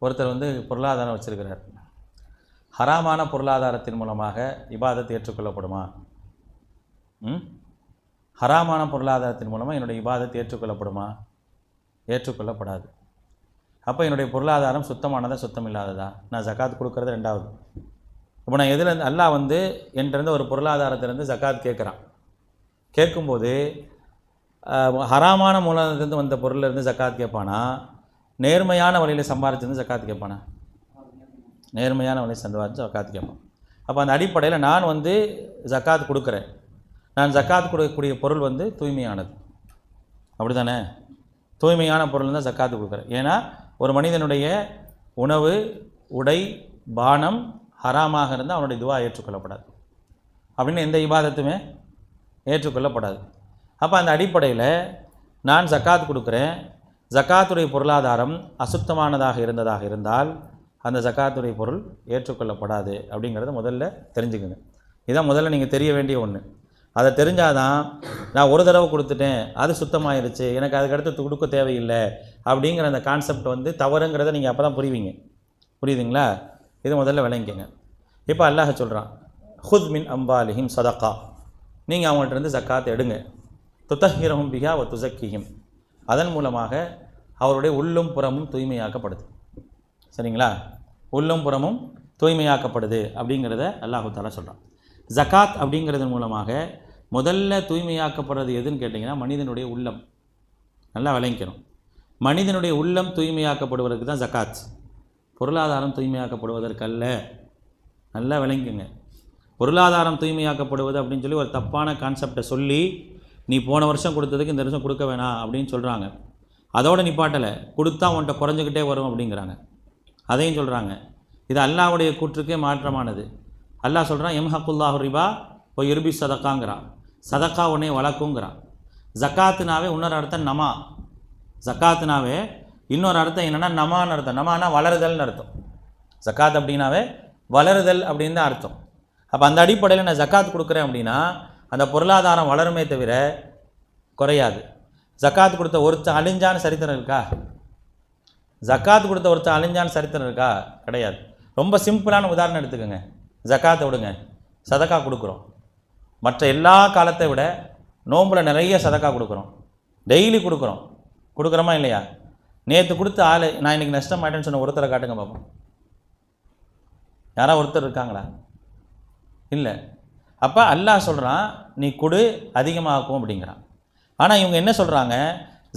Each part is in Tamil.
ஒருத்தர் வந்து பொருளாதாரம் வச்சுருக்கிறார். ஹராமான பொருளாதாரத்தின் மூலமாக இபாதத் ஏற்றுக்கொள்ளப்படுமா? ம்? ஹராமான பொருளாதாரத்தின் மூலமாக என்னுடைய இபாதத் ஏற்றுக்கொள்ளப்படுமா? ஏற்றுக்கொள்ளப்படாது. அப்போ என்னுடைய பொருளாதாரம் சுத்தமானதா சுத்தம் இல்லாததா நான் ஜக்காத் கொடுக்குறது ரெண்டாவது. இப்போ நான் எதுலேருந்து அல்லாஹ் வந்து என்கிட்ட ஒரு பொருளாதாரத்திலேருந்து ஜக்காத் கேட்குறான். கேட்கும்போது ஹராமான மூலத்திலேருந்து வந்த பொருள்லேருந்து ஜக்காத் கேட்பானா? நேர்மையான வழியில் சம்பாரிச்சிருந்து ஜக்காத்து கேட்பானா? நேர்மையான வழியில் சம்பாரிச்சு ஜக்காத்து கேட்பான். அப்போ அந்த அடிப்படையில் நான் வந்து ஜக்காத் கொடுக்குறேன். நான் ஜக்காத் கொடுக்கக்கூடிய பொருள் வந்து தூய்மையானது. அப்படி தானே தூய்மையான பொருள் தான் ஜக்காத்து கொடுக்குறேன். ஏன்னா ஒரு மனிதனுடைய உணவு உடை பானம் ஹராமாக இருந்தால் அவனுடைய துவா ஏற்றுக்கொள்ளப்படாது. அப்படின்னு எந்த இபாதத்துமே ஏற்றுக்கொள்ளப்படாது. அப்போ அந்த அடிப்படையில் நான் ஜக்காத் கொடுக்குறேன். ஜக்காத்துடைய பொருளாதாரம் அசுத்தமானதாக இருந்ததாக இருந்தால் அந்த ஜக்காத்துடைய பொருள் ஏற்றுக்கொள்ளப்படாது அப்படிங்கிறத முதல்ல தெரிஞ்சுக்கங்க. இதான் முதல்ல நீங்கள் தெரிய வேண்டிய ஒன்று அதை தெரிஞ்சாதான் நான் ஒரு தடவை கொடுத்துட்டேன் அது சுத்தமாயிருச்சு எனக்கு அதுக்கடுத்து கொடுக்க தேவையில்லை அப்படிங்கிற அந்த கான்செப்ட் வந்து தவறுங்கிறத நீங்கள் அப்போ தான் புரிவீங்க. புரியுதுங்களா? இது முதல்ல விளங்கிக்கங்க. இப்போ அல்லாஹ் சொல்கிறான் ஹுத் மின் அம்பாலிஹிம் சதக்கா. நீங்கள் அவங்கள்ட்ட இருந்து ஜக்காத் எடுங்க. துத்தஹிரஹும் பிகா வ துசக்கிஹிம் அதன் மூலமாக அவருடைய உள்ளும் புறமும் தூய்மையாக்கப்படுது. சரிங்களா? உள்ளும் புறமும் தூய்மையாக்கப்படுது அப்படிங்கிறத அல்லாஹு தாலா சொல்கிறான் ஜகாத் அப்படிங்கிறதன் மூலமாக முதல்ல தூய்மையாக்கப்படுறது எதுன்னு கேட்டிங்கன்னா மனிதனுடைய உள்ளம். நல்லா விளங்கிக்கணும். மனிதனுடைய உள்ளம் தூய்மையாக்கப்படுவதற்கு தான் ஜகாத் பொருளாதாரம் தூய்மையாக்கப்படுவதற்கல்ல. நல்லா விளங்கிக்கங்க பொருளாதாரம் தூய்மையாக்கப்படுவது அப்படின்னு சொல்லி ஒரு தப்பான கான்செப்டை சொல்லி நீ போன வருஷம் கொடுத்ததுக்கு இந்த வருஷம் கொடுக்க வேணாம் அப்படின்னு சொல்கிறாங்க அதோட நிப்பாட்டலை கொடுத்தா உன்கிட்ட குறைஞ்சிக்கிட்டே வரும் அப்படிங்கிறாங்க. அதையும் சொல்கிறாங்க இது அல்லாஹ்வுடைய கூற்றுக்கே மாற்றமானது. அல்லாஹ் சொல்கிறான் எம்ஹக்குல்லாஹு ரிபா இப்போ இருபி சதக்காங்கிறான். சதக்கா உன்னே வளர்க்குங்கிறான் ஜக்காத்துனாவே இன்னொரு அர்த்தம் நமா. ஜக்காத்துனாவே இன்னொரு அர்த்தம் என்னென்னா நமான்னு அர்த்தம். நமானா வளருதல்னு அர்த்தம். ஜக்காத் அப்படின்னாவே வளருதல் அப்படின்னு தான் அர்த்தம். அப்போ அந்த அடிப்படையில் நான் ஜக்காத் கொடுக்குறேன் அப்படின்னா அந்த பொருளாதாரம் வளருமே தவிர குறையாது. ஜக்காத் கொடுத்த ஒருத்தன் அழிஞ்சான்னு சரித்திரம் இருக்கா? ஜக்காத் கொடுத்த ஒருத்தன் அழிஞ்சான்னு சரித்திரம் இருக்கா? கிடையாது. ரொம்ப சிம்பிளான உதாரணம் எடுத்துக்கோங்க. ஜக்காத்தை விடுங்க. சதக்கா கொடுக்குறோம். மற்ற எல்லா காலத்தை விட நோம்பில் நிறைய சதக்கா கொடுக்குறோம். டெய்லி கொடுக்குறோம். கொடுக்குறோமா இல்லையா? நேற்று கொடுத்த ஆள் நான் இன்றைக்கி நஷ்டம் ஆயிட்டேன்னு சொன்ன ஒருத்தரை காட்டுங்க பார்ப்போம் யாரா ஒருத்தர் இருக்காங்களா? இல்லை. அப்போ அல்லாஹ் சொல்கிறான் நீ கொடு அதிகமாகும் அப்படிங்கிறான். ஆனால் இவங்க என்ன சொல்கிறாங்க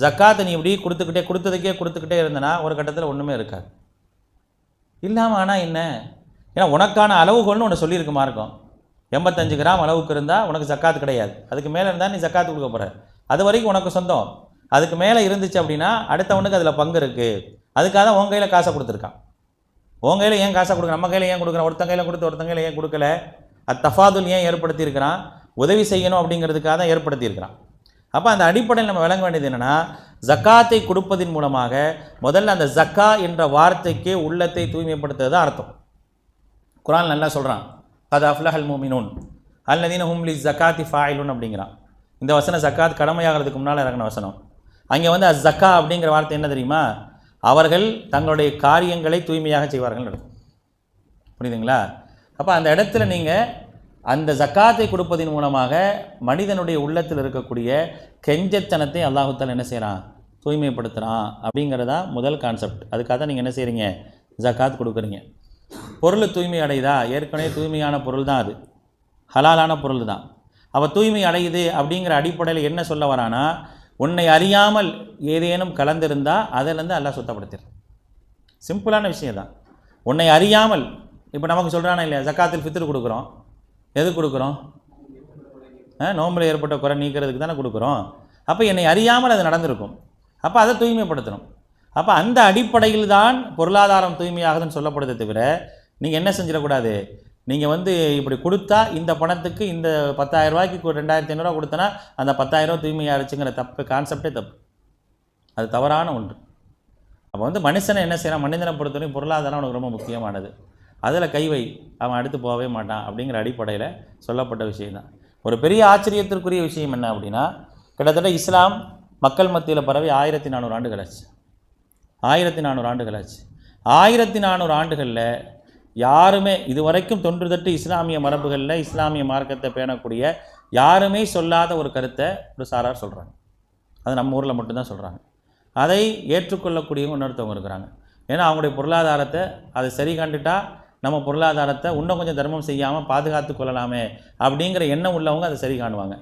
ஜக்காத்தை நீ இப்படி கொடுத்துக்கிட்டே கொடுத்ததுக்கே கொடுத்துக்கிட்டே இருந்தனா ஒரு கட்டத்தில் ஒன்றுமே இருக்காது. இல்லாமல் ஆனால் என்ன? ஏன்னா உனக்கான அளவுகள்னு ஒன்று சொல்லியிருக்குமா இருக்கும். எண்பத்தஞ்சு கிராம் அளவுக்கு இருந்தால் உனக்கு ஜக்காத்து கிடையாது. அதுக்கு மேலே இருந்தால் நீ ஜக்காத்து கொடுக்க போகிற அது வரைக்கும் உனக்கு சொந்தம். அதுக்கு மேலே இருந்துச்சு அப்படின்னா அடுத்தவனுக்கு அதில் பங்கு இருக்குது அதுக்காக தான் உன் கையில் காசை கொடுத்துருக்கான். உன் கையில் ஏன் காசை கொடுக்க நம்ம கையில் ஏன் கொடுக்குறான் ஒருத்தன் கையில் கொடுத்து ஒருத்தன் கையில் ஏன் கொடுக்கல? அது தஃபாதுல் ஏன் ஏற்படுத்தியிருக்கிறான்? உதவி செய்யணும் அப்படிங்கிறதுக்காக தான் ஏற்படுத்தியிருக்கிறான். அப்போ அந்த அடிப்படையில் நம்ம விளங்க வேண்டியது என்னென்னா ஜக்காத்தை கொடுப்பதின் மூலமாக முதல்ல அந்த ஜக்கா என்ற வார்த்தைக்கு உள்ளத்தை தூய்மைப்படுத்துறது தான் அர்த்தம். குரான் நல்லா சொல்கிறான் கத் அஃப்லஹல் மூமினூன். அல்லதீன ஹும்லி ஜக்காத்தி ஃபாயிலுன் அப்படிங்கிறான். இந்த வசனம் ஜக்காத் கடமையாகிறதுக்கு முன்னால் இறங்கின வசனம். அங்கே வந்து அஸ்ஸக்கா அப்படிங்கிற வார்த்தை என்ன தெரியுமா? அவர்கள் தங்களுடைய காரியங்களை தூய்மையாக செய்வார்கள். நடக்கும் புரியுதுங்களா? அப்போ அந்த இடத்துல நீங்கள் அந்த ஜக்காத்தை கொடுப்பதன் மூலமாக மனிதனுடைய உள்ளத்தில் இருக்கக்கூடிய கெஞ்சத்தனத்தை அல்லாஹுத்தால் என்ன செய்கிறான் தூய்மைப்படுத்துகிறான் அப்படிங்கிறதா முதல் கான்செப்ட் அதுக்காக தான் நீங்கள் என்ன செய்கிறீங்க ஜக்காத் கொடுக்குறீங்க. பொருள் தூய்மை அடையுதா? ஏற்கனவே தூய்மையான பொருள் தான் அது. ஹலாலான பொருள் தான். அவள் தூய்மை அடையுது அப்படிங்கிற அடிப்படையில் என்ன சொல்ல வரானா உன்னை அறியாமல் ஏதேனும் கலந்திருந்தால் அதிலேருந்து அல்லா சுத்தப்படுத்திடுறான். சிம்பிளான விஷயம் தான் உன்னை அறியாமல் இப்போ நமக்கு சொல்கிறானா இல்லையா? ஜக்காத்தில் ஃபித்ரு கொடுக்குறோம். எது கொடுக்குறோம்? ஆ நோம்பில் ஏற்பட்ட குறை நீக்கிறதுக்கு தானே கொடுக்குறோம். அப்போ என்னை அறியாமல் அது நடந்திருக்கும். அப்போ அதை தூய்மைப்படுத்தணும். அப்போ அந்த அடிப்படையில் தான் பொருளாதாரம் தூய்மையாகுதுன்னு சொல்லப்படுதே தவிர நீங்கள் என்ன செஞ்சிடக்கூடாது? நீங்கள் வந்து இப்படி கொடுத்தா இந்த பணத்துக்கு இந்த பத்தாயிரம் ரூபாய்க்கு ரெண்டாயிரத்தி ஐநூறுரூவா கொடுத்தனா அந்த பத்தாயிரம் தூய்மையாகிடுச்சுங்கிற தப்பு கான்செப்டே தப்பு. அது தவறான ஒன்று. அப்போ வந்து மனுஷனை என்ன செய்யலாம் மனிதனை பொறுத்தவரைக்கும் பொருளாதாரம் அவனுக்கு ரொம்ப முக்கியமானது. அதில் கை வை அவன் அடுத்து போகவே மாட்டான் அப்படிங்கிற அடிப்படையில் சொல்லப்பட்ட விஷயம்தான் ஒரு பெரிய ஆச்சரியத்திற்குரிய விஷயம் என்ன அப்படின்னா கிட்டத்தட்ட இஸ்லாம் மக்கள் மத்தியில் பரவி ஆயிரத்தி நானூறு ஆண்டுகள் ஆச்சு. ஆயிரத்தி நானூறு ஆண்டுகள் ஆச்சு. ஆயிரத்தி நானூறு ஆண்டுகளில் யாருமே இதுவரைக்கும் தொன்று தொட்டு இஸ்லாமிய மரபுகளில் இஸ்லாமிய மார்க்கத்தை பேணக்கூடிய யாருமே சொல்லாத ஒரு கருத்தை ஒரு சாரார் சொல்கிறாங்க அது நம்ம ஊரில் மட்டும்தான் சொல்கிறாங்க அதை ஏற்றுக்கொள்ளக்கூடியவங்க இன்னொருத்தவங்க இருக்கிறாங்க. ஏன்னா அவங்களுடைய பொருளாதாரத்தை அதை சரி கண்டுட்டால் நம்ம பொருளாதாரத்தை இன்னும் கொஞ்சம் தர்மம் செய்யாமல் பாதுகாத்து கொள்ளலாமே அப்படிங்கிற எண்ணம் உள்ளவங்க அதை சரி காணுவாங்க.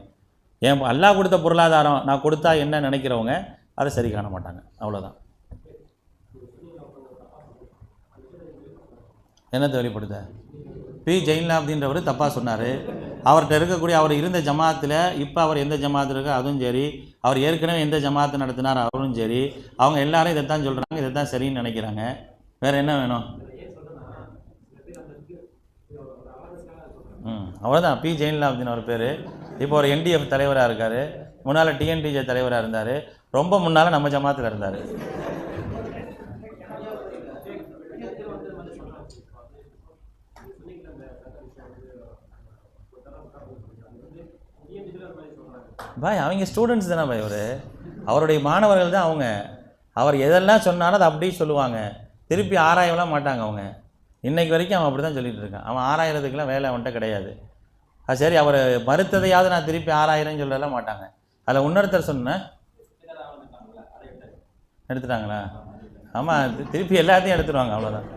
ஏன் அல்லாஹ் கொடுத்த பொருளாதாரம் நான் கொடுத்தா என்ன நினைக்கிறவங்க அதை சரி காண மாட்டாங்க. அவ்வளோதான் என்னத்தை வெளிப்படுத்த? பி. ஜெயின்லாப்தின்றவர் தப்பாக சொன்னார். அவர்கிட்ட இருக்கக்கூடிய அவர் இருந்த ஜமாத்தில் இப்போ அவர் எந்த ஜமாத்தில் இருக்கோ அதுவும் சரி. அவர் ஏற்கனவே எந்த ஜமாத்தை நடத்தினார் அவரும் சரி. அவங்க எல்லாரும் இதைத்தான் சொல்கிறாங்க இதை தான் சரின்னு நினைக்கிறாங்க. வேறு என்ன வேணும்? ம் அவ்வளோதான் பி ஜெயின்லாப்தின் அவர் பேர். இப்போ ஒரு என்டிஎஃப் தலைவராக இருக்கார். முன்னால் டிஎன்டிஜே தலைவராக இருந்தார். ரொம்ப முன்னால் நம்ம ஜமாத்தில் இருந்தார். பாய் அவங்க ஸ்டூடெண்ட்ஸ் தானே பாய் அவர் அவருடைய மாணவர்கள் தான் அவங்க. அவர் எதெல்லாம் சொன்னாலும் அதை அப்படியே சொல்லுவாங்க. திருப்பி ஆராயவெல்லாம் மாட்டாங்க அவங்க. இன்றைக்கு வரைக்கும் அவன் அப்படி தான் சொல்லிகிட்டு இருக்கான். அவன் ஆறாயிரத்துக்குலாம் வேலை அவன்கிட்ட கிடையாது. அது சரி அவர் மறுத்ததையாவது நான் திருப்பி ஆறாயிரம்னு சொல்லலாம் மாட்டாங்க. அதில் இன்னொருத்தர் சொன்னேன் எடுத்துட்டாங்களா? ஆமாம் திருப்பி எல்லாத்தையும் எடுத்துருவாங்க அவ்வளோதான்